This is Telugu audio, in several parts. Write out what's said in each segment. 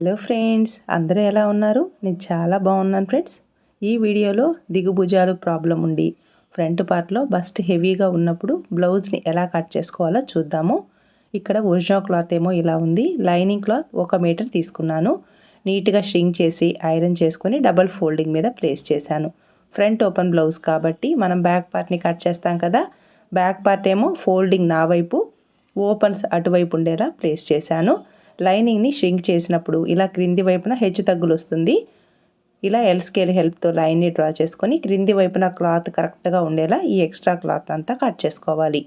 హలో ఫ్రెండ్స్ అందరూ ఎలా ఉన్నారు? నేను చాలా బాగున్నాను ఫ్రెండ్స్. ఈ వీడియోలో దిగుభుజాలు ప్రాబ్లం ఉండి ఫ్రంట్ పార్ట్లో బస్ట్ హెవీగా ఉన్నప్పుడు బ్లౌజ్ని ఎలా కట్ చేసుకోవాలో చూద్దాము. ఇక్కడ ఒరిజినల్ క్లాత్ ఏమో ఇలా ఉంది. లైనింగ్ క్లాత్ ఒక మీటర్ తీసుకున్నాను. నీట్గా స్ట్రింగ్ చేసి ఐరన్ చేసుకొని డబల్ ఫోల్డింగ్ మీద ప్లేస్ చేశాను. ఫ్రంట్ ఓపెన్ బ్లౌజ్ కాబట్టి మనం బ్యాక్ పార్ట్ని కట్ చేస్తాం కదా. బ్యాక్ పార్ట్ ఏమో ఫోల్డింగ్ నా వైపు ఓపెన్స్ అటువైపు ఉండేలా ప్లేస్ చేశాను. లైనింగ్ని షింక్ చేసినప్పుడు ఇలా క్రింది వైపున హెచ్చు తగ్గులు వస్తుంది. ఇలా ఎల్ స్కేల్ హెల్ప్తో లైన్ని డ్రా చేసుకొని క్రింది వైపున క్లాత్ కరెక్ట్గా ఉండేలా ఈ ఎక్స్ట్రా క్లాత్ అంతా కట్ చేసుకోవాలి.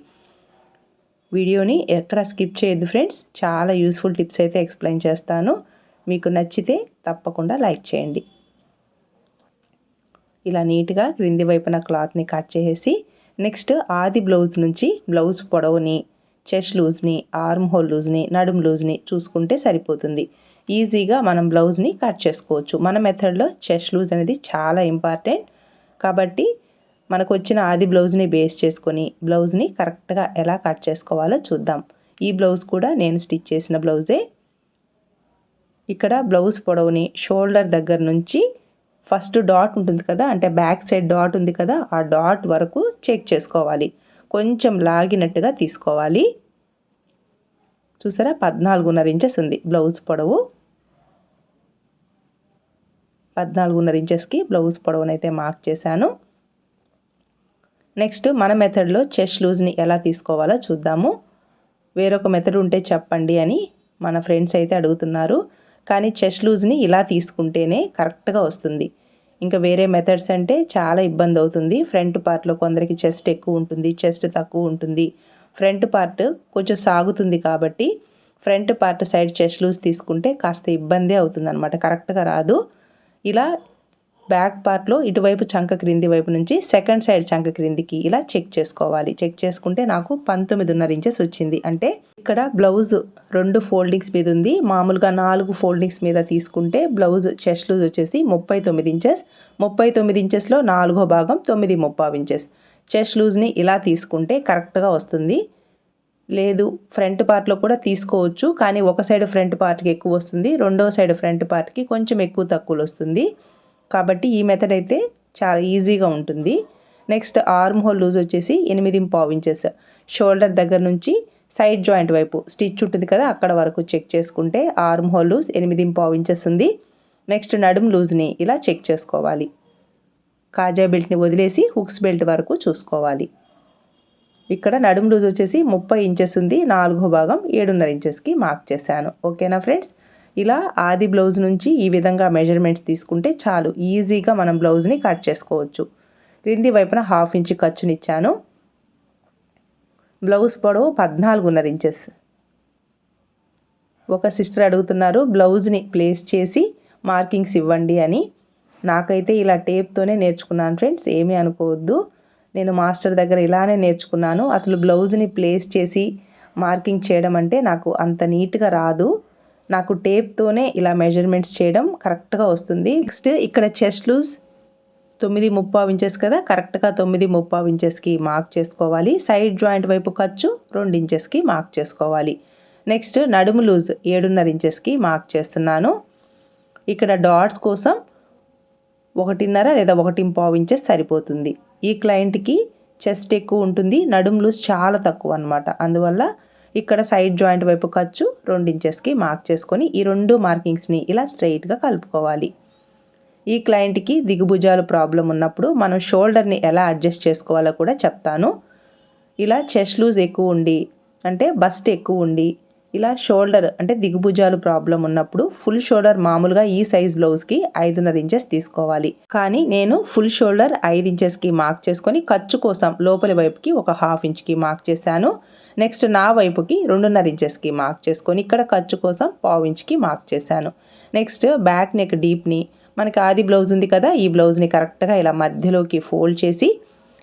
వీడియోని ఎక్కడ స్కిప్ చేయొద్దు ఫ్రెండ్స్. చాలా యూస్ఫుల్ టిప్స్ అయితే ఎక్స్ప్లెయిన్ చేస్తాను. మీకు నచ్చితే తప్పకుండా లైక్ చేయండి. ఇలా నీట్గా క్రింది వైపున క్లాత్ని కట్ చేసేసి నెక్స్ట్ ఆది బ్లౌజ్ నుంచి బ్లౌజ్ పొడవుని చెస్ట్ లూజ్ని ఆర్మ్ హోల్ లూజ్ని నడుం లూజ్ని చూసుకుంటే సరిపోతుంది. ఈజీగా మనం బ్లౌజ్ని కట్ చేసుకోవచ్చు. మన మెథడ్లో చెస్ట్ లూజ్ అనేది చాలా ఇంపార్టెంట్ కాబట్టి మనకు వచ్చిన ఆది బ్లౌజ్ని బేస్ చేసుకొని బ్లౌజ్ని కరెక్ట్గా ఎలా కట్ చేసుకోవాలో చూద్దాం. ఈ బ్లౌజ్ కూడా నేను స్టిచ్ చేసిన బ్లౌజే ఇక్కడ బ్లౌజ్ పొడవుని షోల్డర్ దగ్గర నుంచి ఫస్ట్ డాట్ ఉంటుంది కదా అంటే బ్యాక్ సైడ్ డాట్ ఉంది కదా ఆ డాట్ వరకు చెక్ చేసుకోవాలి. కొంచెం లాగినట్టుగా తీసుకోవాలి. చూసారా? పద్నాలుగున్నర ఇంచెస్ ఉంది. బ్లౌజ్ పొడవు. పద్నాలుగున్నర ఇంచెస్కి బ్లౌజ్ పొడవునైతే మార్క్ చేశాను. నెక్స్ట్ మన మెథడ్లో చెస్ట్ లూజ్ని ఎలా తీసుకోవాలో చూద్దాము. వేరొక మెథడ్ ఉంటే చెప్పండి అని మన ఫ్రెండ్స్ అయితే అడుగుతున్నారు. కానీ చెస్ట్ లూజ్ని ఇలా తీసుకుంటేనే కరెక్ట్గా వస్తుంది. ఇంకా వేరే మెథడ్స్ అంటే చాలా ఇబ్బంది అవుతుంది. ఫ్రంట్ పార్ట్లో కొందరికి చెస్ట్ ఎక్కువ ఉంటుంది చెస్ట్ తక్కువ ఉంటుంది. ఫ్రంట్ పార్ట్ కొంచెం సాగుతుంది కాబట్టి front part side chest loose తీసుకుంటే కాస్త ఇబ్బంది అవుతుంది అనమాట కరెక్ట్గా రాదు. ఇలా బ్యాక్ పార్ట్లో ఇటువైపు చంక క్రింది వైపు నుంచి సెకండ్ సైడ్ చంక క్రిందికి ఇలా చెక్ చేసుకోవాలి. చెక్ చేసుకుంటే నాకు పంతొమ్మిదిన్నర ఇంచెస్ వచ్చింది. అంటే ఇక్కడ బ్లౌజ్ రెండు ఫోల్డింగ్స్ మీద ఉంది. మామూలుగా నాలుగు ఫోల్డింగ్స్ మీద తీసుకుంటే బ్లౌజ్ చెస్ట్ లూజ్ వచ్చేసి ముప్పై తొమ్మిది ఇంచెస్. ముప్పై తొమ్మిది ఇంచెస్లో నాలుగో భాగం తొమ్మిది ముప్పావు ఇంచెస్. చెస్ట్ లూజ్ని ఇలా తీసుకుంటే కరెక్ట్గా వస్తుంది. లేదు ఫ్రంట్ పార్ట్లో కూడా తీసుకోవచ్చు. కానీ ఒక సైడ్ ఫ్రంట్ పార్ట్కి ఎక్కువ వస్తుంది. రెండో సైడ్ ఫ్రంట్ పార్ట్కి కొంచెం ఎక్కువ తక్కువలు వస్తుంది. కాబట్టి ఈ మెథడ్ అయితే చాలా ఈజీగా ఉంటుంది. నెక్స్ట్ ఆర్మ్ హోల్ లూజ్ వచ్చేసి ఎనిమిది పావు ఇంచెస్ షోల్డర్ దగ్గర నుంచి సైడ్ జాయింట్ వైపు స్టిచ్ ఉంటుంది కదా అక్కడ వరకు చెక్ చేసుకుంటే ఆర్మ్ హోల్ లూజ్ ఎనిమిది పావు ఇంచెస్ ఉంది. నెక్స్ట్ నడుము లూజ్ని ఇలా చెక్ చేసుకోవాలి. కాజా బెల్ట్ని వదిలేసి హుక్స్ బెల్ట్ వరకు చూసుకోవాలి. ఇక్కడ నడుము లూజ్ వచ్చేసి ముప్పై ఇంచెస్ ఉంది నాలుగో భాగం ఏడున్నర ఇంచెస్కి మార్క్ చేశాను. ఓకేనా ఫ్రెండ్స్ ఇలా ఆది బ్లౌజ్ నుంచి ఈ విధంగా మెజర్మెంట్స్ తీసుకుంటే చాలు. ఈజీగా మనం బ్లౌజ్ని కట్ చేసుకోవచ్చు. క్రింది వైపున హాఫ్ ఇంచ్ ఖర్చునిచ్చాను బ్లౌజ్ పొడవు పద్నాలుగున్నర ఇంచెస్. ఒక సిస్టర్ అడుగుతున్నారు బ్లౌజ్ని ప్లేస్ చేసి మార్కింగ్స్ ఇవ్వండి అని. నాకైతే ఇలా టేప్తోనే నేర్చుకున్నాను ఫ్రెండ్స్ ఏమీ అనుకోవద్దు. నేను మాస్టర్ దగ్గర ఇలానే నేర్చుకున్నాను. అసలు బ్లౌజ్ని ప్లేస్ చేసి మార్కింగ్ చేయడం అంటే నాకు అంత నీట్గా రాదు. నాకు టేప్తోనే ఇలా మెజర్మెంట్స్ చేయడం కరెక్ట్గా వస్తుంది. నెక్స్ట్ ఇక్కడ చెస్ట్ లూజ్ తొమ్మిది ముప్పావు ఇంచెస్ కదా కరెక్ట్గా తొమ్మిది ముప్పావు ఇంచెస్కి మార్క్ చేసుకోవాలి. సైడ్ జాయింట్ వైపు ఖర్చు రెండు ఇంచెస్కి మార్క్ చేసుకోవాలి. నెక్స్ట్ నడుము లూజ్ ఏడున్నర ఇంచెస్కి మార్క్ చేస్తున్నాను. ఇక్కడ డాట్స్ కోసం ఒకటిన్నర లేదా ఒకటి పావు ఇంచెస్ సరిపోతుంది. ఈ క్లయింట్కి చెస్ట్ ఎక్కువ ఉంటుంది నడుము లూజ్ చాలా తక్కువ అనమాట అందువల్ల ఇక్కడ సైడ్ జాయింట్ వైపు ఖర్చు రెండు ఇంచెస్కి మార్క్ చేసుకొని ఈ రెండు మార్కింగ్స్ని ఇలా స్ట్రైట్గా కలుపుకోవాలి. ఈ క్లయింట్కి దిగుభుజాలు ప్రాబ్లం ఉన్నప్పుడు మనం షోల్డర్ని ఎలా అడ్జస్ట్ చేసుకోవాలో కూడా చెప్తాను. ఇలా చెస్ట్ లూజ్ ఎక్కువ ఉండి అంటే బస్ట్ ఎక్కువ ఉండి ఇలా షోల్డర్ అంటే దిగుభుజాలు ప్రాబ్లం ఉన్నప్పుడు ఫుల్ షోల్డర్ మామూలుగా ఈ సైజ్ బ్లౌజ్కి ఐదున్నర ఇంచెస్ తీసుకోవాలి. కానీ నేను ఫుల్ షోల్డర్ ఐదు ఇంచెస్కి మార్క్ చేసుకొని ఖర్చు కోసం లోపలి వైపుకి ఒక హాఫ్ ఇంచ్కి మార్క్ చేశాను. నెక్స్ట్ నా వైపుకి రెండున్నర ఇంచెస్కి మార్క్ చేసుకొని ఇక్కడ ఖర్చు కోసం పావు ఇంచ్కి మార్క్ చేశాను. నెక్స్ట్ బ్యాక్ నెక్ డీప్ని మనకి ఆది బ్లౌజ్ ఉంది కదా ఈ బ్లౌజ్ని కరెక్ట్గా ఇలా మధ్యలోకి ఫోల్డ్ చేసి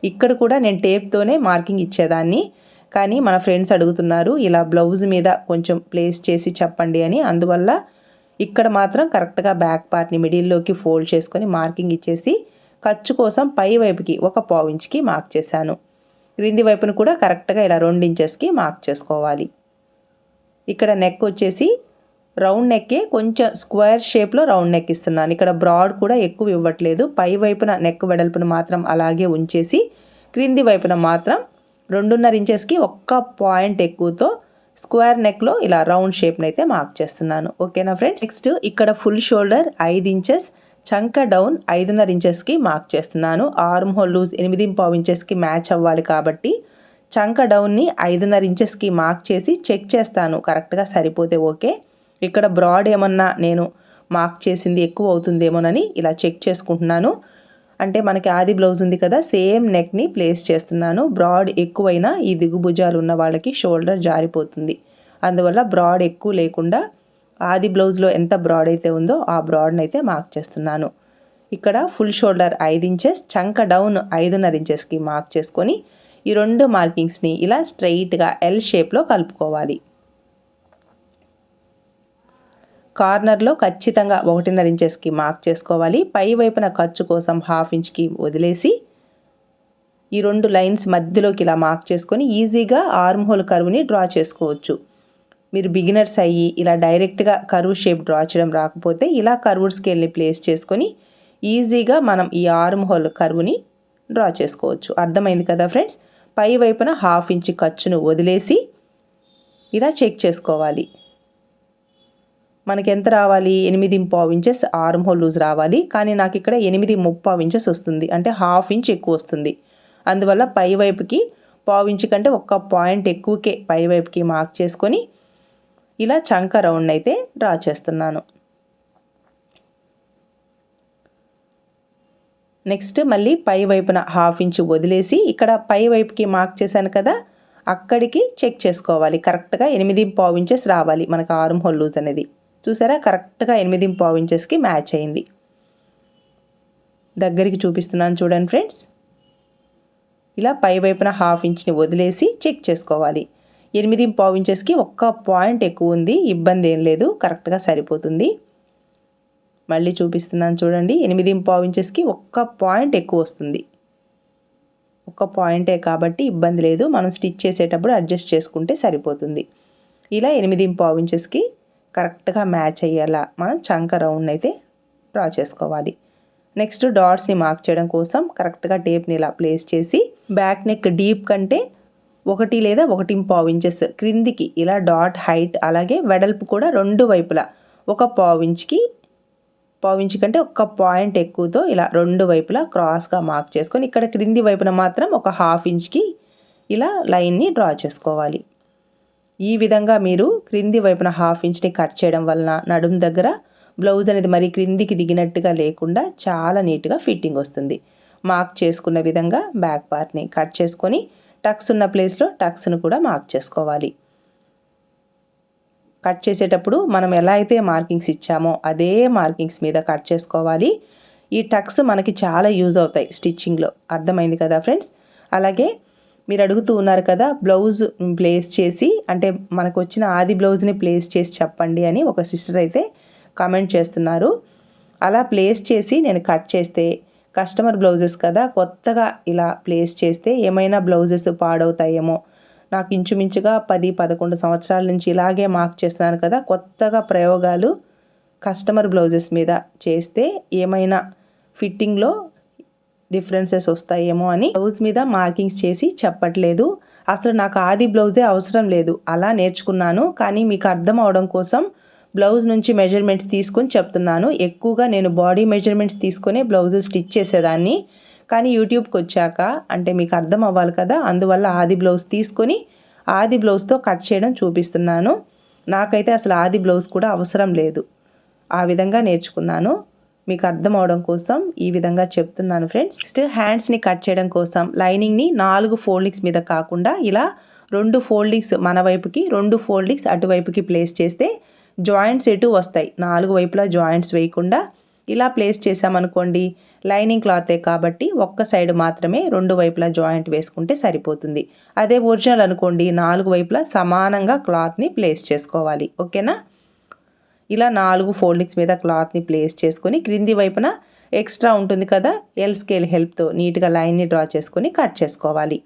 ఇక్కడ కూడా నేను టేప్తోనే మార్కింగ్ ఇచ్చేదాన్ని. కానీ మన ఫ్రెండ్స్ అడుగుతున్నారు ఇలా బ్లౌజ్ మీద కొంచెం ప్లేస్ చేసి చెప్పండి అని. అందువల్ల ఇక్కడ మాత్రం కరెక్ట్గా బ్యాక్ పార్ట్ని మిడిల్లోకి ఫోల్డ్ చేసుకొని మార్కింగ్ ఇచ్చేసి ఖర్చు కోసం పై వైపుకి ఒక పావు ఇంచ్కి మార్క్ చేశాను. క్రింది వైపును కూడా కరెక్ట్గా ఇలా రెండు ఇంచెస్కి మార్క్ చేసుకోవాలి. ఇక్కడ నెక్ వచ్చేసి రౌండ్ నెక్కే కొంచెం స్క్వేర్ షేప్లో రౌండ్ నెక్ ఇస్తున్నాను. ఇక్కడ బ్రాడ్ కూడా ఎక్కువ ఇవ్వట్లేదు. పై వైపున నెక్ వెడల్పును మాత్రం అలాగే ఉంచేసి క్రింది వైపున మాత్రం రెండున్నర ఇంచెస్కి ఒక్క పాయింట్ ఎక్కువతో స్క్వేర్ నెక్లో ఇలా రౌండ్ షేప్ని అయితే మార్క్ చేస్తున్నాను. ఓకేనా ఫ్రెండ్స్ నెక్స్ట్ ఇక్కడ ఫుల్ షోల్డర్ ఐదు ఇంచెస్ చంక డౌన్ ఐదున్నర ఇంచెస్కి మార్క్ చేస్తున్నాను. ఆర్మ్ హోల్ లూజ్ ఎనిమిది పావు ఇంచెస్కి మ్యాచ్ అవ్వాలి కాబట్టి చంక డౌన్ని ఐదున్నర ఇంచెస్కి మార్క్ చేసి చెక్ చేస్తాను. కరెక్ట్గా సరిపోతే ఓకే. ఇక్కడ బ్రాడ్ ఏమన్నా నేను మార్క్ చేసింది ఎక్కువ అవుతుందేమోనని ఇలా చెక్ చేసుకుంటున్నాను. అంటే మనకి ఆది బ్లౌజ్ ఉంది కదా సేమ్ నెక్ని ప్లేస్ చేస్తున్నాను. బ్రాడ్ ఎక్కువైనా ఈ దిగుభుజాలు ఉన్న వాళ్ళకి షోల్డర్ జారిపోతుంది. అందువల్ల బ్రాడ్ ఎక్కువ లేకుండా ఆది బ్లౌజ్లో ఎంత బ్రాడ్ అయితే ఉందో ఆ బ్రాడ్ని అయితే మార్క్ చేస్తున్నాను. ఇక్కడ ఫుల్ షోల్డర్ ఐదు ఇంచెస్ చంక డౌన్ ఐదున్నర ఇంచెస్కి మార్క్ చేసుకొని ఈ రెండు మార్కింగ్స్ని ఇలా స్ట్రైట్గా ఎల్ షేప్లో కలుపుకోవాలి. కార్నర్లో ఖచ్చితంగా ఒకటిన్నర ఇంచెస్కి మార్క్ చేసుకోవాలి. పై వైపున ఖర్చు కోసం హాఫ్ ఇంచ్కి వదిలేసి ఈ రెండు లైన్స్ మధ్యలోకి ఇలా మార్క్ చేసుకొని ఈజీగా ఆర్మ్ హోల్ కరువుని డ్రా చేసుకోవచ్చు. మీరు బిగినర్స్ అయ్యి ఇలా డైరెక్ట్గా కరువు షేప్ డ్రా చేయడం రాకపోతే ఇలా కర్వ్డ్ స్కేల్ని ప్లేస్ చేసుకొని ఈజీగా మనం ఈ ఆర్మ్ హోల్ కరువుని డ్రా చేసుకోవచ్చు. అర్థమైంది కదా ఫ్రెండ్స్? పై వైపున హాఫ్ ఇంచ్ ఖర్చును వదిలేసి ఇలా చెక్ చేసుకోవాలి. మనకి ఎంత రావాలి? ఎనిమిది పావు ఇంచెస్ ఆర్మ్ హోల్ లూజ్ రావాలి. కానీ నాకు ఇక్కడ ఎనిమిది ముప్పావు ఇంచెస్ వస్తుంది. అంటే హాఫ్ ఇంచ్ ఎక్కువ వస్తుంది. అందువల్ల పై వైపుకి పావు ఇంచు కంటే ఒక్క పాయింట్ ఎక్కువకే పై వైపుకి మార్క్ చేసుకొని ఇలా చంక రౌండ్ అయితే డ్రా చేస్తున్నాను. నెక్స్ట్ మళ్ళీ పై వైపున హాఫ్ ఇంచ్ వదిలేసి ఇక్కడ పై వైపుకి మార్క్ చేశాను కదా అక్కడికి చెక్ చేసుకోవాలి. కరెక్ట్గా ఎనిమిది పావు ఇంచెస్ రావాలి మనకు ఆర్మ్ హోల్ లూజ్ అనేది. చూసారా? కరెక్ట్గా ఎనిమిది పావు ఇంచెస్కి మ్యాచ్ అయింది. దగ్గరికి చూపిస్తున్నాను చూడండి ఫ్రెండ్స్. ఇలా పై వైపున హాఫ్ ఇంచ్ని వదిలేసి చెక్ చేసుకోవాలి. ఎనిమిది పావు ఇంచెస్కి ఒక్క పాయింట్ ఎక్కువ ఉంది. ఇబ్బంది ఏం లేదు. కరెక్ట్గా సరిపోతుంది. మళ్ళీ చూపిస్తున్నాను చూడండి. ఎనిమిది పావు ఇంచెస్కి ఒక్క పాయింట్ ఎక్కువ వస్తుంది. ఒక్క పాయింటే కాబట్టి ఇబ్బంది లేదు. మనం స్టిచ్ చేసేటప్పుడు అడ్జస్ట్ చేసుకుంటే సరిపోతుంది. ఇలా ఎనిమిది పావు ఇంచెస్కి కరెక్ట్గా మ్యాచ్ అయ్యేలా మనం చంక రౌండ్ అయితే డ్రా చేసుకోవాలి. నెక్స్ట్ డాట్స్ని మార్క్ చేయడం కోసం కరెక్ట్గా టేప్ని ఇలా ప్లేస్ చేసి బ్యాక్ నెక్ డీప్ కంటే ఒకటి లేదా ఒకటి పావు ఇంచెస్ క్రిందికి ఇలా డాట్ హైట్ అలాగే వెడల్పు కూడా రెండు వైపులా ఒక పావు ఇంచ్కి పావు ఇంచ్ కంటే ఒక పాయింట్ ఎక్కువతో ఇలా రెండు వైపులా క్రాస్గా మార్క్ చేసుకొని ఇక్కడ క్రింది వైపున మాత్రం ఒక హాఫ్ ఇంచ్కి ఇలా లైన్ని డ్రా చేసుకోవాలి. ఈ విధంగా మీరు క్రింది వైపున హాఫ్ ఇంచ్ని కట్ చేయడం వలన నడుం దగ్గర బ్లౌజ్ అనేది మరి క్రిందికి దిగినట్టుగా లేకుండా చాలా నీట్గా ఫిట్టింగ్ వస్తుంది. మార్క్ చేసుకున్న విధంగా బ్యాక్ పార్ట్ని కట్ చేసుకొని టక్స్ ఉన్న ప్లేస్లో టక్స్ను కూడా మార్క్ చేసుకోవాలి. కట్ చేసేటప్పుడు మనం ఎలా అయితే మార్కింగ్స్ ఇచ్చామో అదే మార్కింగ్స్ మీద కట్ చేసుకోవాలి. ఈ టక్స్ మనకి చాలా యూజ్ అవుతాయి స్టిచ్చింగ్లో. అర్థమైంది కదా ఫ్రెండ్స్? అలాగే మీరు అడుగుతూ ఉన్నారు కదా బ్లౌజ్ ప్లేస్ చేసి అంటే మనకు వచ్చిన ఆది బ్లౌజ్ని ప్లేస్ చేసి చెప్పండి అని ఒక సిస్టర్ అయితే కామెంట్ చేస్తున్నారు. అలా ప్లేస్ చేసి నేను కట్ చేస్తే కస్టమర్ బ్లౌజెస్ కదా కొత్తగా ఇలా ప్లేస్ చేస్తే ఏమైనా బ్లౌజెస్ పాడవుతాయేమో. నాకు ఇంచుమించుగా పది పదకొండు సంవత్సరాల నుంచి ఇలాగే మార్క్ చేస్తున్నాను కదా కొత్తగా ప్రయోగాలు కస్టమర్ బ్లౌజెస్ మీద చేస్తే ఏమైనా ఫిట్టింగ్లో డిఫరెన్సెస్ వస్తాయేమో అని బ్లౌజ్ మీద మార్కింగ్స్ చేసి చెప్పట్లేదు. అసలు నాకు ఆది బ్లౌజే అవసరం లేదు అలా నేర్చుకున్నాను. కానీ మీకు అర్థం అవడం కోసం బ్లౌజ్ నుంచి మెజర్మెంట్స్ తీసుకొని చెప్తున్నాను. ఎక్కువగా నేను బాడీ మెజర్మెంట్స్ తీసుకొని బ్లౌజ్ స్టిచ్ చేసేదాన్ని. కానీ యూట్యూబ్కి వచ్చాక అంటే మీకు అర్థం అవ్వాలి కదా అందువల్ల ఆది బ్లౌజ్ తీసుకొని ఆది బ్లౌజ్తో కట్ చేయడం చూపిస్తున్నాను. నాకైతే అసలు ఆది బ్లౌజ్ కూడా అవసరం లేదు. ఆ విధంగా నేర్చుకున్నాను. మీకు అర్థం అవడం కోసం ఈ విధంగా చెప్తున్నాను ఫ్రెండ్స్. నెక్స్ట్ హ్యాండ్స్ని కట్ చేయడం కోసం లైనింగ్ని నాలుగు ఫోల్డింగ్స్ మీద కాకుండా ఇలా రెండు ఫోల్డింగ్స్ మన వైపుకి రెండు ఫోల్డింగ్స్ అటువైపుకి ప్లేస్ చేస్తే జాయింట్స్ ఎటు వస్తాయి? నాలుగు వైపులా జాయింట్స్ వేయకుండా ఇలా ప్లేస్ చేసామనుకోండి లైనింగ్ క్లాతే కాబట్టి ఒక్క సైడ్ మాత్రమే రెండు వైపులా జాయింట్ వేసుకుంటే సరిపోతుంది. అదే ఒరిజినల్ అనుకోండి నాలుగు వైపులా సమానంగా క్లాత్ని ప్లేస్ చేసుకోవాలి. ఓకేనా? ఇలా నాలుగు ఫోల్డింగ్స్ మీద క్లాత్ని ప్లేస్ చేసుకొని క్రింది వైపున ఎక్స్ట్రా ఉంటుంది కదా ఎల్ స్కేల్ హెల్ప్తో నీట్గా లైన్ని డ్రా చేసుకొని కట్ చేసుకోవాలి.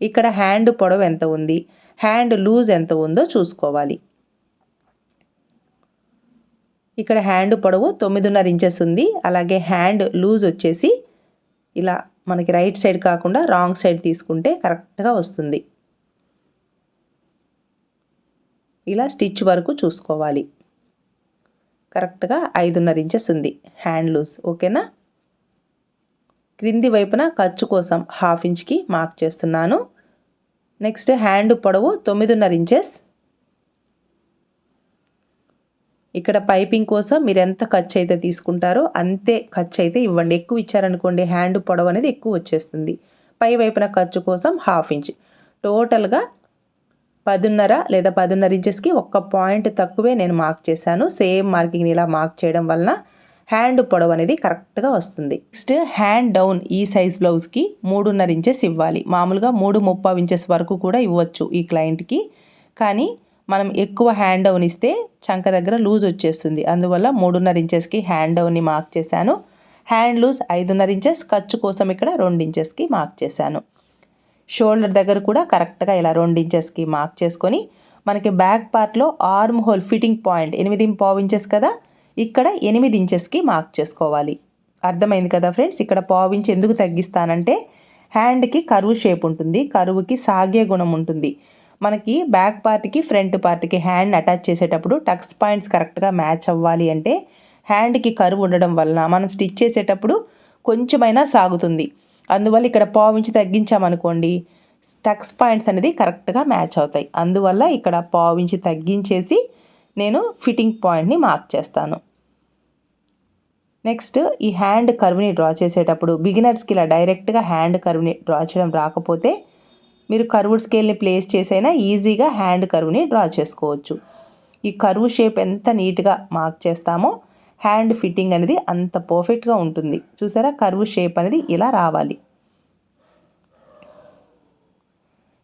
ఇక్కడ హ్యాండ్ పొడవు ఎంత ఉంది? హ్యాండ్ లూజ్ ఎంత ఉందో చూసుకోవాలి. ఇక్కడ హ్యాండ్ పొడవు తొమ్మిదిన్నర ఇంచెస్ ఉంది. అలాగే హ్యాండ్ లూజ్ వచ్చేసి ఇలా మనకి రైట్ సైడ్ కాకుండా రాంగ్ సైడ్ తీసుకుంటే కరెక్ట్గా వస్తుంది. ఇలా స్టిచ్ వరకు చూసుకోవాలి. కరెక్ట్గా ఐదున్నర ఇంచెస్ ఉంది హ్యాండ్ లూజ్. ఓకేనా? క్రింది వైపున ఖర్చు కోసం హాఫ్ ఇంచ్కి మార్క్ చేస్తున్నాను. నెక్స్ట్ హ్యాండ్ పొడవు తొమ్మిదిన్నర ఇంచెస్. ఇక్కడ పైపింగ్ కోసం మీరు ఎంత ఖర్చు అయితే తీసుకుంటారో అంతే ఖర్చు అయితే ఇవ్వండి. ఎక్కువ ఇచ్చారనుకోండి హ్యాండ్ పొడవు అనేది ఎక్కువ వచ్చేస్తుంది. పై వైపున ఖర్చు కోసం హాఫ్ ఇంచ్. టోటల్గా పదున్నర లేదా పదున్నర ఇంచెస్కి ఒక్క పాయింట్ తక్కువే నేను మార్క్ చేశాను. సేమ్ మార్కింగ్ని ఇలా మార్క్ చేయడం వలన హ్యాండ్ పొడవు అనేది కరెక్ట్గా వస్తుంది. నెక్స్ట్ హ్యాండ్ డౌన్ ఈ సైజ్ బ్లౌజ్కి మూడున్నర ఇంచెస్ ఇవ్వాలి. మామూలుగా మూడు ముప్పై ఇంచెస్ వరకు కూడా ఇవ్వచ్చు ఈ క్లయింట్కి. కానీ మనం ఎక్కువ హ్యాండ్ డౌన్ ఇస్తే చంక దగ్గర లూజ్ వచ్చేస్తుంది. అందువల్ల మూడున్నర ఇంచెస్కి హ్యాండ్ డౌన్ని మార్క్ చేశాను. హ్యాండ్ లూజ్ ఐదున్నర ఇంచెస్ ఖర్చు కోసం ఇక్కడ రెండు ఇంచెస్కి మార్క్ చేశాను. షోల్డర్ దగ్గర కూడా కరెక్ట్గా ఇలా రెండు ఇంచెస్కి మార్క్ చేసుకొని మనకి బ్యాక్ పార్ట్లో ఆర్మ్ హోల్ ఫిట్టింగ్ పాయింట్ ఎనిమిది పావు ఇంచెస్ కదా ఇక్కడ ఎనిమిది ఇంచెస్కి మార్క్ చేసుకోవాలి. అర్థమైంది కదా ఫ్రెండ్స్ ఇక్కడ పావు ఇంచ్ ఎందుకు తగ్గిస్తానంటే హ్యాండ్కి కరువు షేప్ ఉంటుంది కరువుకి సాగే గుణం ఉంటుంది. మనకి బ్యాక్ పార్ట్కి ఫ్రంట్ పార్ట్కి హ్యాండ్ అటాచ్ చేసేటప్పుడు టక్స్ పాయింట్స్ కరెక్ట్గా మ్యాచ్ అవ్వాలి అంటే హ్యాండ్కి కరువు ఉండడం వలన మనం స్టిచ్ చేసేటప్పుడు కొంచెమైనా సాగుతుంది. అందువల్ల ఇక్కడ పావించి తగ్గించామనుకోండి టక్స్ పాయింట్స్ అనేది కరెక్ట్గా మ్యాచ్ అవుతాయి. అందువల్ల ఇక్కడ పావించి తగ్గించేసి నేను ఫిట్టింగ్ పాయింట్ని మార్క్ చేస్తాను. నెక్స్ట్ ఈ హ్యాండ్ కర్వ్ని డ్రా చేసేటప్పుడు బిగినర్స్కి ఇలా డైరెక్ట్గా హ్యాండ్ కర్వ్ని డ్రా చేయడం రాకపోతే మీరు కర్వ్డ్ స్కేల్ని ప్లేస్ చేసైనా ఈజీగా హ్యాండ్ కర్వ్ని డ్రా చేసుకోవచ్చు. ఈ కరువు షేప్ ఎంత నీట్గా మార్క్ చేస్తామో హ్యాండ్ ఫిట్టింగ్ అనేది అంత పర్ఫెక్ట్గా ఉంటుంది. చూసారా? కరువు షేప్ అనేది ఇలా రావాలి.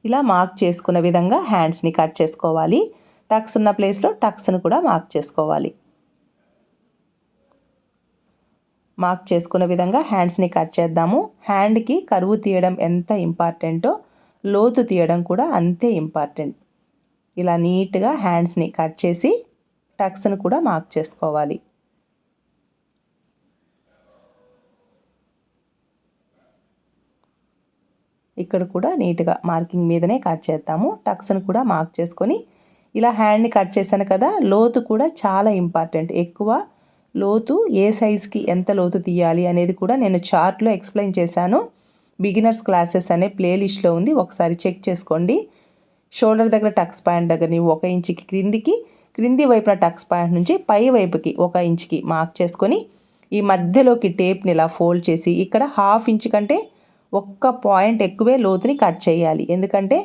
ఇలా మార్క్ చేసుకున్న విధంగా హ్యాండ్స్ని కట్ చేసుకోవాలి. టక్స్ ఉన్న ప్లేస్లో టక్స్ను కూడా మార్క్ చేసుకోవాలి. మార్క్ చేసుకున్న విధంగా హ్యాండ్స్ని కట్ చేద్దాము. హ్యాండ్కి కరువు తీయడం ఎంత ఇంపార్టెంటో లోతు తీయడం కూడా అంతే ఇంపార్టెంట్. ఇలా నీట్గా హ్యాండ్స్ని కట్ చేసి టక్స్ను కూడా మార్క్ చేసుకోవాలి. ఇక్కడ కూడా నీట్గా మార్కింగ్ మీదనే కట్ చేస్తాము టక్స్ను కూడా మార్క్ చేసుకొని ఇలా హ్యాండ్ని కట్ చేశాను కదా లోతు కూడా చాలా ఇంపార్టెంట్. ఎక్కువ లోతు ఏ సైజ్కి ఎంత లోతు తీయాలి అనేది కూడా నేను చార్ట్లో ఎక్స్ప్లెయిన్ చేశాను. బిగినర్స్ క్లాసెస్ అనే ప్లేలిస్ట్లో ఉంది. ఒకసారి చెక్ చేసుకోండి. షోల్డర్ దగ్గర టక్స్ పాయింట్ దగ్గరని ఒక ఇంచుకి క్రిందికి క్రింది వైపున టక్స్ పాయింట్ నుంచి పై వైపుకి ఒక ఇంచుకి మార్క్ చేసుకొని ఈ మధ్యలోకి టేప్ని ఇలా ఫోల్డ్ చేసి ఇక్కడ హాఫ్ ఇంచ్ కంటే ఒక్క పాయింట్ ఎక్కువే లోతుని కట్ చేయాలి. ఎందుకంటే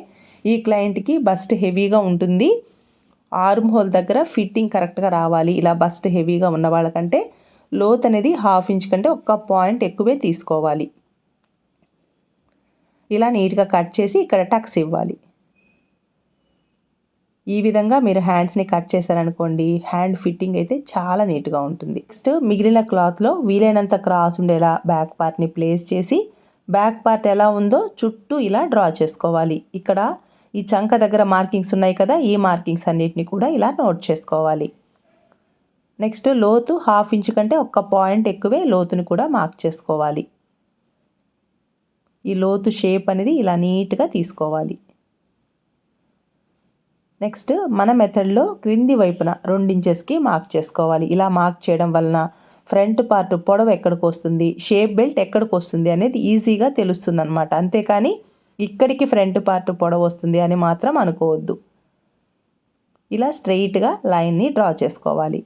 ఈ క్లయింట్కి బస్ట్ హెవీగా ఉంటుంది. ఆర్మ్ హోల్ దగ్గర ఫిట్టింగ్ కరెక్ట్గా రావాలి. ఇలా బస్ట్ హెవీగా ఉన్న వాళ్ళకంటే లోత్ అనేది హాఫ్ ఇంచ్ కంటే ఒక్క పాయింట్ ఎక్కువే తీసుకోవాలి. ఇలా నీట్గా కట్ చేసి ఇక్కడ టక్స్ ఇవ్వాలి. ఈ విధంగా మీరు హ్యాండ్స్ని కట్ చేశారనుకోండి హ్యాండ్ ఫిట్టింగ్ అయితే చాలా నీట్గా ఉంటుంది. నెక్స్ట్ మిగిలిన క్లాత్లో వీలైనంత క్రాస్ ఉండేలా బ్యాక్ పార్ట్ని ప్లేస్ చేసి బ్యాక్ పార్ట్ ఎలా ఉందో చుట్టూ ఇలా డ్రా చేసుకోవాలి. ఇక్కడ ఈ చంక దగ్గర మార్కింగ్స్ ఉన్నాయి కదా ఈ మార్కింగ్స్ అన్నిటిని కూడా ఇలా నోట్ చేసుకోవాలి. నెక్స్ట్ లోతు హాఫ్ ఇంచ్ కంటే ఒక్క పాయింట్ ఎక్కువే లోతుని కూడా మార్క్ చేసుకోవాలి. ఈ లోతు షేప్ అనేది ఇలా నీట్గా తీసుకోవాలి. నెక్స్ట్ మన మెథడ్లో క్రింది వైపున రెండించెస్కి మార్క్ చేసుకోవాలి. ఇలా మార్క్ చేయడం వలన ఫ్రంట్ పార్ట్ పొడవు ఎక్కడికి వస్తుంది? షేప్ బెల్ట్ ఎక్కడికి వస్తుంది అనేది ఈజీగా తెలుస్తుంది అనమాట అంతేకాని ఇక్కడికి ఫ్రంట్ పార్ట్ పొడవు వస్తుంది అని మాత్రం అనుకోవద్దు. ఇలా స్ట్రెయిట్గా లైన్ని డ్రా చేసుకోవాలి.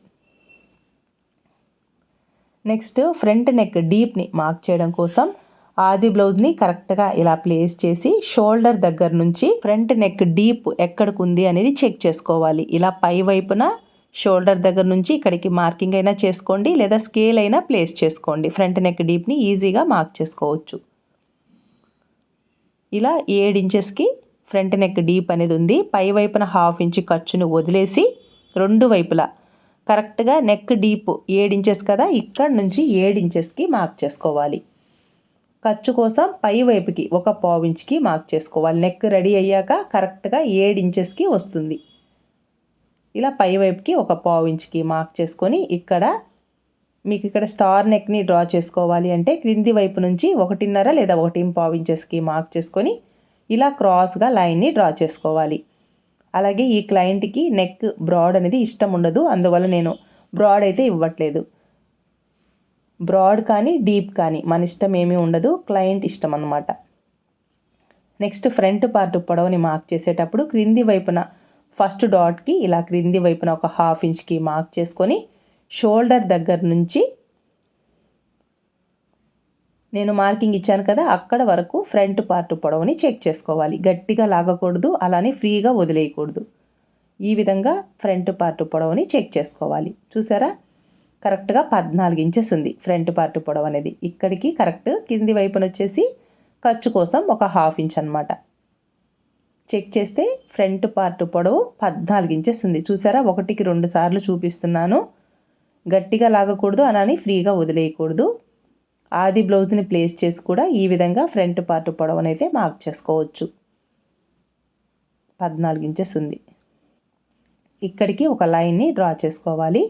నెక్స్ట్ ఫ్రంట్ నెక్ డీప్ని మార్క్ చేయడం కోసం ఆది బ్లౌజ్ని కరెక్ట్గా ఇలా ప్లేస్ చేసి షోల్డర్ దగ్గర నుంచి ఫ్రంట్ నెక్ డీప్ ఎక్కడికి ఉంది అనేది చెక్ చేసుకోవాలి. ఇలా పై వైపున షోల్డర్ దగ్గర నుంచి ఇక్కడికి మార్కింగ్ అయినా చేసుకోండి లేదా స్కేల్ అయినా ప్లేస్ చేసుకోండి. ఫ్రంట్ నెక్ డీప్ని ఈజీగా మార్క్ చేసుకోవచ్చు. ఇలా ఏడు ఇంచెస్కి ఫ్రంట్ నెక్ డీప్ అనేది ఉంది. పై వైపున హాఫ్ ఇంచ్ ఖర్చును వదిలేసి రెండు వైపులా కరెక్ట్గా నెక్ డీప్ ఏడు ఇంచెస్ కదా ఇక్కడ నుంచి ఏడు ఇంచెస్కి మార్క్ చేసుకోవాలి. ఖర్చు కోసం పై వైపుకి ఒక పావు ఇంచ్కి మార్క్ చేసుకోవాలి. నెక్ రెడీ అయ్యాక కరెక్ట్గా ఏడు ఇంచెస్కి వస్తుంది. ఇలా పై వైపుకి ఒక పావు ఇంచుకి మార్క్ చేసుకొని ఇక్కడ మీకు ఇక్కడ స్టార్ నెక్ని డ్రా చేసుకోవాలి అంటే క్రింది వైపు నుంచి ఒకటిన్నర లేదా ఒకటి పావు ఇంచెస్కి మార్క్ చేసుకొని ఇలా క్రాస్గా లైన్ని డ్రా చేసుకోవాలి. అలాగే ఈ క్లయింట్కి నెక్ బ్రాడ్ అనేది ఇష్టం ఉండదు. అందువల్ల నేను బ్రాడ్ అయితే ఇవ్వట్లేదు. బ్రాడ్ కానీ డీప్ కానీ. మన ఇష్టం ఏమీ ఉండదు. క్లయింట్ ఇష్టం అన్నమాట. నెక్స్ట్ ఫ్రంట్ పార్ట్ పొడవుని మార్క్ చేసేటప్పుడు క్రింది వైపున ఫస్ట్ డాట్కి ఇలా క్రింది వైపున ఒక హాఫ్ ఇంచ్కి మార్క్ చేసుకొని షోల్డర్ దగ్గర నుంచి నేను మార్కింగ్ ఇచ్చాను కదా అక్కడ వరకు ఫ్రంట్ పార్ట్ పొడవుని చెక్ చేసుకోవాలి. గట్టిగా లాగకూడదు అలానే ఫ్రీగా వదిలేయకూడదు. ఈ విధంగా ఫ్రంట్ పార్ట్ పొడవుని చెక్ చేసుకోవాలి. చూసారా? కరెక్ట్గా పద్నాలుగు ఇంచెస్ ఉంది. ఫ్రంట్ పార్ట్ పొడవు అనేది. ఇక్కడికి కరెక్ట్ కింది వైపున వచ్చేసి ఖర్చు కోసం ఒక హాఫ్ ఇంచ్ అనమాట చెక్ చేస్తే ఫ్రంట్ పార్ట్ పొడవు పద్నాలుగు ఇంచెస్ ఉంది. చూసారా? ఒకటికి రెండు సార్లు చూపిస్తున్నాను. గట్టిగా లాగకూడదు అనని ఫ్రీగా వదిలేయకూడదు. ఆది బ్లౌజ్ని ప్లేస్ చేసి కూడా ఈ విధంగా ఫ్రంట్ పార్ట్ పొడవునైతే మార్క్ చేసుకోవచ్చు. పద్నాలుగు ఇంచెస్ ఉంది. ఇక్కడికి ఒక లైన్ని డ్రా చేసుకోవాలి.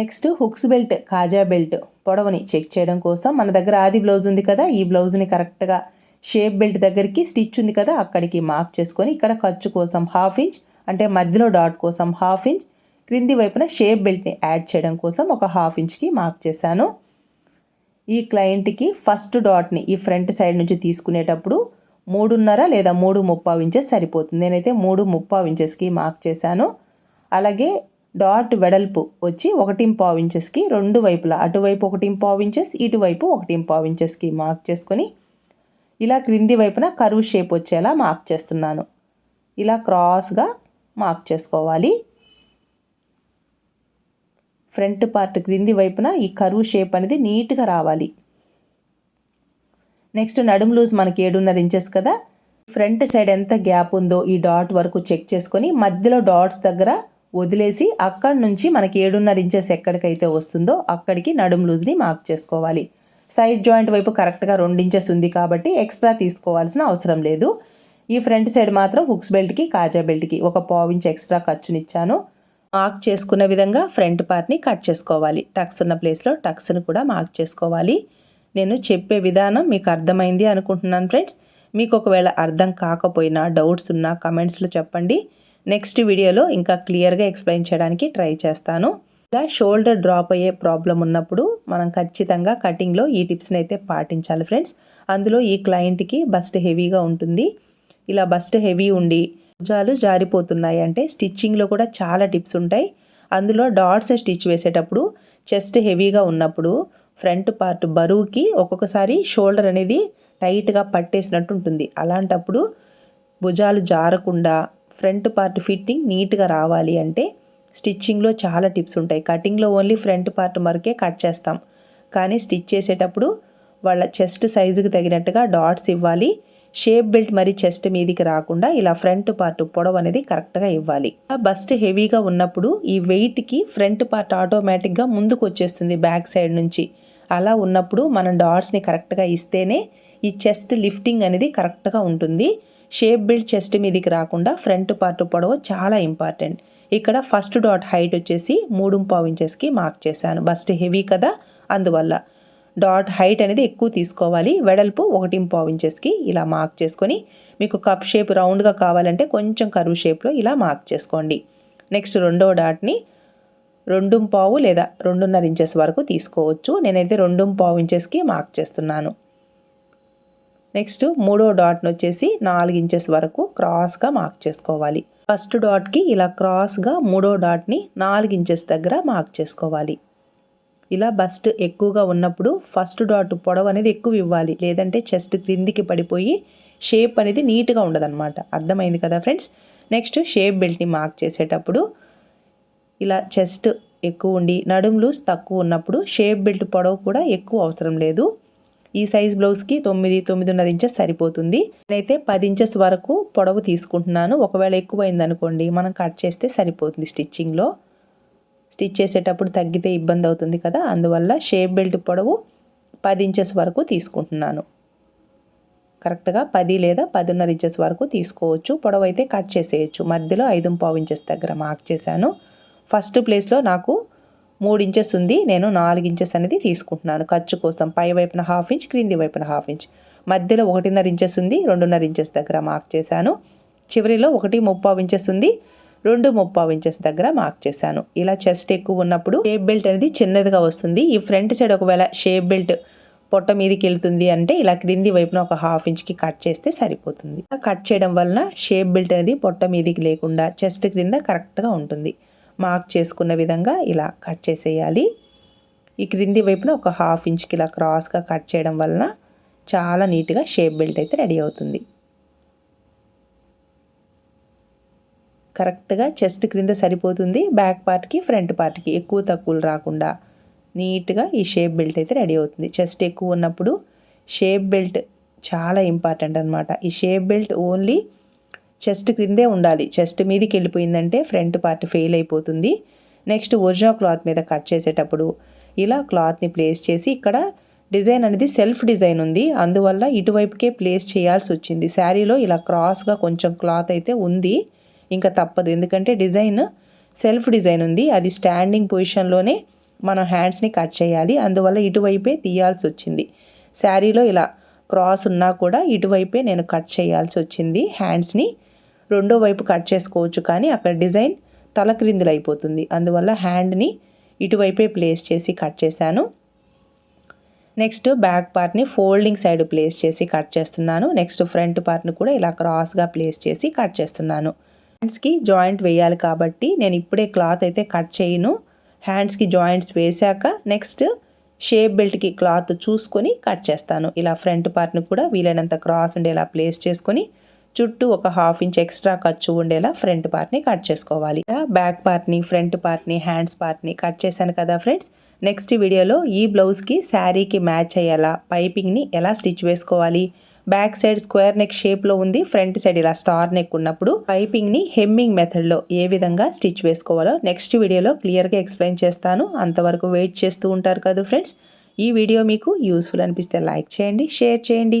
నెక్స్ట్ హుక్స్ బెల్ట్ కాజా బెల్ట్ పొడవుని చెక్ చేయడం కోసం మన దగ్గర ఆది బ్లౌజ్ ఉంది కదా ఈ బ్లౌజ్ని కరెక్ట్గా షేప్ బెల్ట్ దగ్గరికి స్టిచ్ ఉంది కదా అక్కడికి మార్క్ చేసుకొని ఇక్కడ ఖర్చు కోసం హాఫ్ ఇంచ్ అంటే మధ్యలో డాట్ కోసం హాఫ్ ఇంచ్ క్రింది వైపున షేప్ బెల్ట్ని యాడ్ చేయడం కోసం ఒక హాఫ్ ఇంచ్కి మార్క్ చేశాను. ఈ క్లయింట్కి ఫస్ట్ డాట్ని ఈ ఫ్రంట్ సైడ్ నుంచి తీసుకునేటప్పుడు మూడున్నర లేదా మూడు ముప్పావు ఇంచెస్ సరిపోతుంది. నేనైతే మూడు ముప్పావు ఇంచెస్కి మార్క్ చేశాను. అలాగే డాట్ వెడల్పు వచ్చి ఒకటి పావు ఇంచెస్కి రెండు వైపులా. అటువైపు ఒకటి పావు ఇంచెస్ ఇటువైపు ఒకటి పావు ఇంచెస్కి మార్క్ చేసుకొని ఇలా క్రింది వైపున కరువు షేప్ వచ్చేలా మార్క్ చేస్తున్నాను. ఇలా క్రాస్గా మార్క్ చేసుకోవాలి. ఫ్రంట్ పార్ట్ క్రింది వైపున ఈ కరువు షేప్ అనేది నీట్గా రావాలి. నెక్స్ట్ నడుము లూజ్ మనకి ఏడున్నర ఇంచెస్ కదా. ఫ్రంట్ సైడ్ ఎంత గ్యాప్ ఉందో ఈ డాట్ వరకు చెక్ చేసుకొని మధ్యలో డాట్స్ దగ్గర వదిలేసి అక్కడి నుంచి మనకి ఏడున్నర ఇంచెస్ ఎక్కడికైతే వస్తుందో అక్కడికి నడుము లూజ్ని మార్క్ చేసుకోవాలి. సైడ్ జాయింట్ వైపు కరెక్ట్గా రెండు ఇంచెస్ ఉంది కాబట్టి ఎక్స్ట్రా తీసుకోవాల్సిన అవసరం లేదు. ఈ ఫ్రంట్ సైడ్ మాత్రం హుక్స్ బెల్ట్కి కాజా బెల్ట్కి ఒక పావు ఇంచ్ ఎక్స్ట్రా ఖర్చునిచ్చాను మార్క్ చేసుకున్న విధంగా ఫ్రంట్ పార్ట్ని కట్ చేసుకోవాలి. టక్స్ ఉన్న ప్లేస్లో టక్స్ని కూడా మార్క్ చేసుకోవాలి. నేను చెప్పే విధానం మీకు అర్థమైంది అనుకుంటున్నాను ఫ్రెండ్స్ మీకు ఒకవేళ అర్థం కాకపోయినా డౌట్స్ ఉన్నా కమెంట్స్లో చెప్పండి. నెక్స్ట్ వీడియోలో ఇంకా క్లియర్గా ఎక్స్ప్లెయిన్ చేయడానికి ట్రై చేస్తాను. ఇలా షోల్డర్ డ్రాప్ అయ్యే ప్రాబ్లం ఉన్నప్పుడు మనం ఖచ్చితంగా కటింగ్లో ఈ టిప్స్ని అయితే పాటించాలి ఫ్రెండ్స్. అందులో ఈ క్లయింట్కి బస్ట్ హెవీగా ఉంటుంది. ఇలా బస్ట్ హెవీ ఉండి భుజాలు జారిపోతున్నాయి అంటే స్టిచ్చింగ్లో కూడా చాలా టిప్స్ ఉంటాయి. అందులో డాట్స్ స్టిచ్ వేసేటప్పుడు చెస్ట్ హెవీగా ఉన్నప్పుడు ఫ్రంట్ పార్ట్ బరువుకి ఒక్కొక్కసారి షోల్డర్ అనేది టైట్గా పట్టేసినట్టు ఉంటుంది. అలాంటప్పుడు భుజాలు జారకుండా ఫ్రంట్ పార్ట్ ఫిట్టింగ్ నీట్గా రావాలి అంటే స్టిచ్చింగ్లో చాలా టిప్స్ ఉంటాయి. కటింగ్లో ఓన్లీ ఫ్రంట్ పార్ట్ మరకే కట్ చేస్తాం. కానీ స్టిచ్ చేసేటప్పుడు వాళ్ళ చెస్ట్ సైజుకి తగినట్టుగా డాట్స్ ఇవ్వాలి. షేప్ బెల్ట్ మరి చెస్ట్ మీదికి రాకుండా ఇలా ఫ్రంట్ పార్ట్ పొడవు అనేది కరెక్ట్గా ఇవ్వాలి. బస్ట్ హెవీగా ఉన్నప్పుడు ఈ వెయిట్కి ఫ్రంట్ పార్ట్ ఆటోమేటిక్గా ముందుకు వచ్చేస్తుంది బ్యాక్ సైడ్ నుంచి. అలా ఉన్నప్పుడు మనం డాట్స్ని కరెక్ట్గా ఇస్తేనే ఈ చెస్ట్ లిఫ్టింగ్ అనేది కరెక్ట్గా ఉంటుంది. షేప్ బిల్డ్ చెస్ట్ మీదికి రాకుండా ఫ్రంట్ పార్ట్ పొడవు చాలా ఇంపార్టెంట్. ఇక్కడ ఫస్ట్ డాట్ హైట్ వచ్చేసి మూడు పావు ఇంచెస్కి మార్క్ చేశాను. బస్ట్ హెవీ కదా? అందువల్ల డాట్ హైట్ అనేది ఎక్కువ తీసుకోవాలి. వెడల్పు ఒకటి పావు ఇంచెస్కి ఇలా మార్క్ చేసుకొని మీకు కప్ షేప్ రౌండ్గా కావాలంటే కొంచెం కరువు షేప్లో ఇలా మార్క్ చేసుకోండి. నెక్స్ట్ రెండో డాట్ని రెండు పావు లేదా రెండున్నర ఇంచెస్ వరకు తీసుకోవచ్చు. నేనైతే రెండు పావు ఇంచెస్కి మార్క్ చేస్తున్నాను. నెక్స్ట్ మూడో డాట్ను వచ్చేసి నాలుగు ఇంచెస్ వరకు క్రాస్గా మార్క్ చేసుకోవాలి. ఫస్ట్ డాట్కి ఇలా క్రాస్గా మూడో డాట్ని నాలుగు ఇంచెస్ దగ్గర మార్క్ చేసుకోవాలి. ఇలా బస్ట్ ఎక్కువగా ఉన్నప్పుడు ఫస్ట్ డాట్ పొడవు అనేది ఎక్కువ ఇవ్వాలి. లేదంటే చెస్ట్ క్రిందికి పడిపోయి షేప్ అనేది నీట్గా ఉండదన్నమాట. అర్థమైంది కదా ఫ్రెండ్స్? నెక్స్ట్ షేప్ బెల్ట్ని మార్క్ చేసేటప్పుడు ఇలా చెస్ట్ ఎక్కువ ఉండి నడుములు తక్కువ ఉన్నప్పుడు షేప్ బెల్ట్ పొడవు కూడా ఎక్కువ అవసరం లేదు. ఈ సైజ్ బ్లౌజ్కి తొమ్మిది తొమ్మిదిన్నర ఇంచెస్ సరిపోతుంది. నేనైతే పది ఇంచెస్ వరకు పొడవు తీసుకుంటున్నాను. ఒకవేళ ఎక్కువైంది అనుకోండి మనం కట్ చేస్తే సరిపోతుంది స్టిచ్చింగ్లో. స్టిచ్ చేసేటప్పుడు తగ్గితే ఇబ్బంది అవుతుంది కదా అందువల్ల షేప్ బెల్ట్ పొడవు పది ఇంచెస్ వరకు తీసుకుంటున్నాను. కరెక్ట్గా పది లేదా పదిన్నర ఇంచెస్ వరకు తీసుకోవచ్చు. పొడవు అయితే కట్ చేసేయచ్చు. మధ్యలో ఐదు పావు ఇంచెస్ దగ్గర మార్క్ చేశాను. ఫస్ట్ ప్లేస్లో నాకు మూడు ఇంచెస్ ఉంది నేను నాలుగు ఇంచెస్ అనేది తీసుకుంటున్నాను. ఖర్చు కోసం పై వైపున హాఫ్ ఇంచ్ క్రింది వైపున హాఫ్ ఇంచ్ మధ్యలో ఒకటిన్నర ఇంచెస్ ఉంది రెండున్నర ఇంచెస్ దగ్గర మార్క్ చేశాను. చివరిలో ఒకటి ముప్పావు ఇంచెస్ ఉంది రెండు ముప్పావు ఇంచెస్ దగ్గర మార్క్ చేశాను. ఇలా చెస్ట్ ఎక్కువ ఉన్నప్పుడు షేప్ బెల్ట్ అనేది చిన్నదిగా వస్తుంది. ఈ ఫ్రంట్ సైడ్ ఒకవేళ షేప్ బెల్ట్ పొట్ట మీదకి వెళ్తుంది అంటే ఇలా క్రింది వైపున ఒక హాఫ్ ఇంచ్కి కట్ చేస్తే సరిపోతుంది. కట్ చేయడం వలన షేప్ బెల్ట్ అనేది పొట్ట మీదకి లేకుండా చెస్ట్ క్రింద కరెక్ట్గా ఉంటుంది. మార్క్ చేసుకున్న విధంగా ఇలా కట్ చేసేయాలి. ఈ క్రింది వైపున ఒక హాఫ్ ఇంచ్కి ఇలా క్రాస్గా కట్ చేయడం వలన చాలా నీట్గా షేప్ బెల్ట్ అయితే రెడీ అవుతుంది. కరెక్ట్గా చెస్ట్ క్రింద సరిపోతుంది. బ్యాక్ పార్ట్కి ఫ్రంట్ పార్ట్కి ఎక్కువ తక్కువలు రాకుండా నీట్గా ఈ షేప్ బెల్ట్ అయితే రెడీ అవుతుంది. చెస్ట్ ఎక్కువ ఉన్నప్పుడు షేప్ బెల్ట్ చాలా ఇంపార్టెంట్ అనమాట ఈ షేప్ బెల్ట్ ఓన్లీ చెస్ట్ క్రిందే ఉండాలి. చెస్ట్ మీదకి వెళ్ళిపోయిందంటే ఫ్రంట్ పార్ట్ ఫెయిల్ అయిపోతుంది. నెక్స్ట్ ఒరిజినల్ క్లాత్ మీద కట్ చేసేటప్పుడు ఇలా క్లాత్ని ప్లేస్ చేసి ఇక్కడ డిజైన్ అనేది సెల్ఫ్ డిజైన్ ఉంది. అందువల్ల ఇటువైపుకే ప్లేస్ చేయాల్సి వచ్చింది. శారీలో ఇలా క్రాస్గా కొంచెం క్లాత్ అయితే ఉంది. ఇంకా తప్పదు. ఎందుకంటే డిజైన్ సెల్ఫ్ డిజైన్ ఉంది. అది స్టాండింగ్ పొజిషన్లోనే మనం హ్యాండ్స్ని కట్ చేయాలి. అందువల్ల ఇటువైపే తీయాల్సి వచ్చింది. శారీలో ఇలా క్రాస్ ఉన్నా కూడా ఇటువైపే నేను కట్ చేయాల్సి వచ్చింది హ్యాండ్స్ని. రెండో వైపు కట్ చేసుకోవచ్చు కానీ అక్కడ డిజైన్ తలక్రిందులు అయిపోతుంది. అందువల్ల హ్యాండ్ని ఇటువైపే ప్లేస్ చేసి కట్ చేశాను. నెక్స్ట్ బ్యాక్ పార్ట్ని ఫోల్డింగ్ సైడ్ ప్లేస్ చేసి కట్ చేస్తున్నాను. నెక్స్ట్ ఫ్రంట్ పార్ట్ని కూడా ఇలా క్రాస్గా ప్లేస్ చేసి కట్ చేస్తున్నాను. హ్యాండ్స్కి జాయింట్ వేయాలి కాబట్టి నేను ఇప్పుడే క్లాత్ అయితే కట్ చేయను. హ్యాండ్స్కి జాయింట్స్ వేశాక నెక్స్ట్ షేప్ బెల్ట్కి క్లాత్ చూసుకొని కట్ చేస్తాను. ఇలా ఫ్రంట్ పార్ట్ని కూడా వీలైనంత క్రాస్ ఉండేలా ప్లేస్ చేసుకొని చుట్టూ ఒక హాఫ్ ఇంచ్ ఎక్స్ట్రా ఖర్చు ఉండేలా ఫ్రంట్ పార్ట్ని కట్ చేసుకోవాలి. బ్యాక్ పార్ట్ని ఫ్రంట్ పార్ట్ని హ్యాండ్స్ పార్ట్ని కట్ చేశాను కదా ఫ్రెండ్స్ నెక్స్ట్ వీడియోలో ఈ బ్లౌజ్కి శారీకి మ్యాచ్ అయ్యేలా పైపింగ్ని ఎలా స్టిచ్ వేసుకోవాలి? బ్యాక్ సైడ్ స్క్వేర్ నెక్ షేప్లో ఉంది ఫ్రంట్ సైడ్ ఇలా స్టార్ నెక్ ఉన్నప్పుడు పైపింగ్ని హెమ్మింగ్ మెథడ్లో ఏ విధంగా స్టిచ్ వేసుకోవాలో నెక్స్ట్ వీడియోలో క్లియర్గా ఎక్స్ప్లెయిన్ చేస్తాను. అంతవరకు వెయిట్ చేస్తూ ఉంటారు కదా ఫ్రెండ్స్ ఈ వీడియో మీకు యూస్ఫుల్ అనిపిస్తే లైక్ చేయండి షేర్ చేయండి.